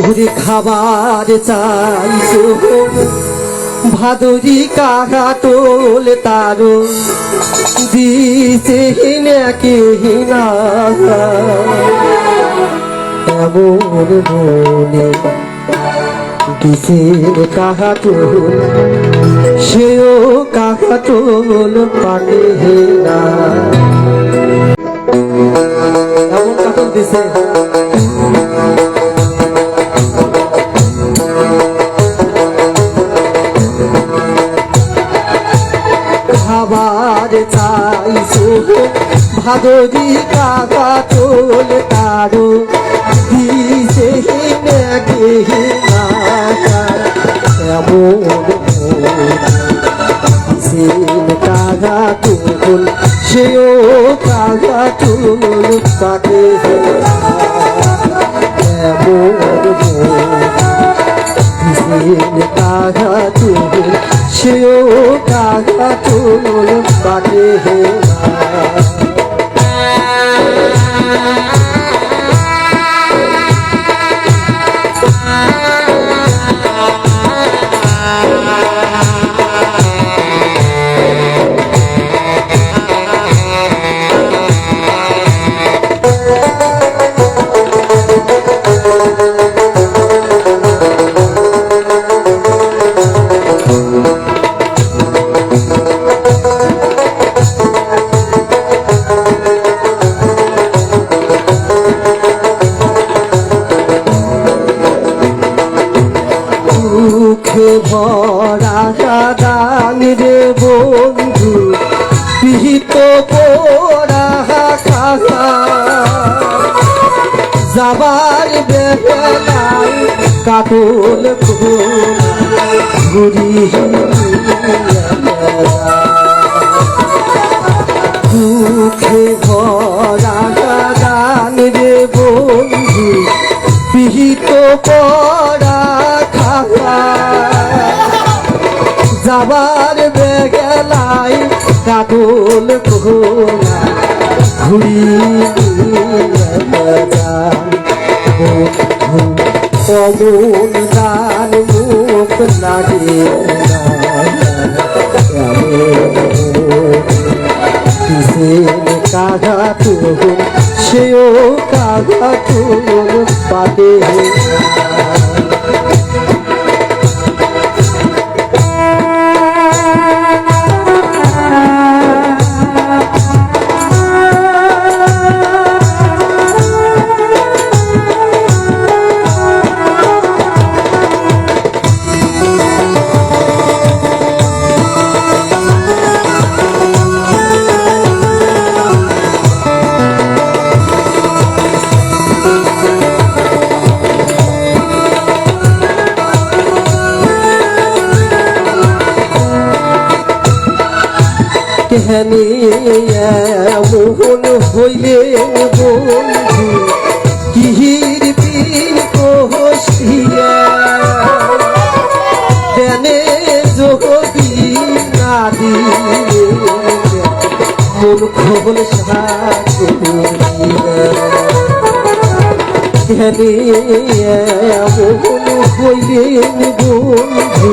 ওরে খাবার চাইছো ভাদরি কাকা টোল তারো। না এমন মনে কিসের কাহা টোল সেও টোল পাকে না। এমন দিছে? চাইছো ভাদরি কাকা তোল তারো। দিছে না এমন সিন কাগা তুল সেও কাগা তুল তাকে কাগা তুল সেও কাগা তুল তাকে দুঃখে ভরা কাদান রে বন্ধু পিহিত পোড়া খাসা যাবার বেলায় কাটল ঘুরি ঘোলা ঘুরি দান মুখ লাগে কাঘা তুল সেও কাঘা তুল পাতে কেহনে মোহন হইলে বন্ধু, কিহির পীর কোহসিয়া। দেনে যোগী না দিলে মন খবল কেহনে মোহন হইলে বন্ধু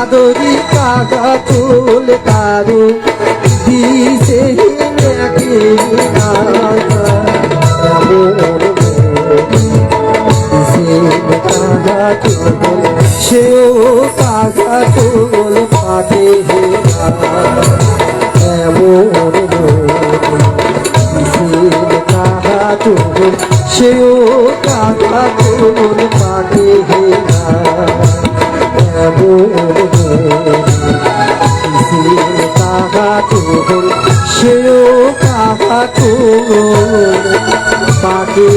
ভাদরি কাগা তুল তারু দিছে নাকি সেও কাগা তুল পাকে এমন কাগা তুল সেও কাগা তুল পাকে এমন ঠাকুর পাখি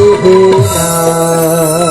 না